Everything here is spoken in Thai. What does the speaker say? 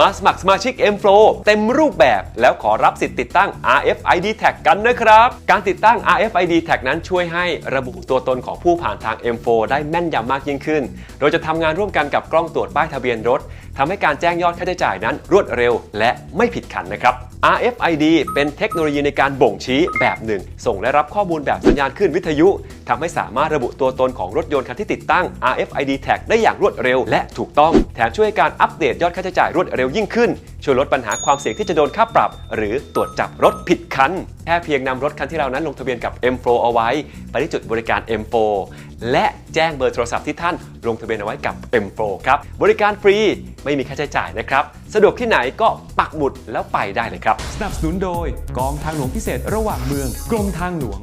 มาสมัครสมาชิก M Flow เต็มรูปแบบแล้วขอรับสิทธิ์ติดตั้ง RFID Tag กันนะครับ การติดตั้ง RFID Tag นั้นช่วยให้ระบุตัวตนของผู้ผ่านทาง M Flow ได้แม่นยำมากยิ่งขึ้น โดยจะทำงานร่วมกันกับกล้องตรวจป้ายทะเบียนรถทำให้การแจ้งยอดค่าใช้จ่ายนั้นรวดเร็ว และไม่ผิดขันนะครับ RFID เป็นเทคโนโลยีในการบ่งชี้แบบหนึ่ง ส่งและรับข้อมูลแบบสัญญาณคลื่นวิทยุทำให้สามารถระบุตัวตนของรถยนต์คันที่ติดตั้ง RFID Tag ได้อย่างรวดเร็ว และถูกต้อง แถมช่วยให้การอัปเดตยอดค่าใช้จ่ายรวดเร็วยิ่งขึ้น ช่วยลดปัญหาความเสี่ยงที่จะโดนค่าปรับ หรือตรวจจับรถผิดคัน แค่เพียงนำรถคันที่เรานั้นลงทะเบียนกับ M4 เอาไว้ ไปที่จุดบริการ M4 และแจ้งเบอร์โทรศัพท์ที่ท่านลงทะเบียนเอาไว้กับ M4 ครับ บริการฟรี ไม่มีค่าใช้จ่ายนะครับ สะดวกที่ไหนก็ปักหมุดแล้วไปได้เลยครับ สนับสนุนโดยกองทางหลวงพิเศษระหว่างเมือง กรมทางหลวง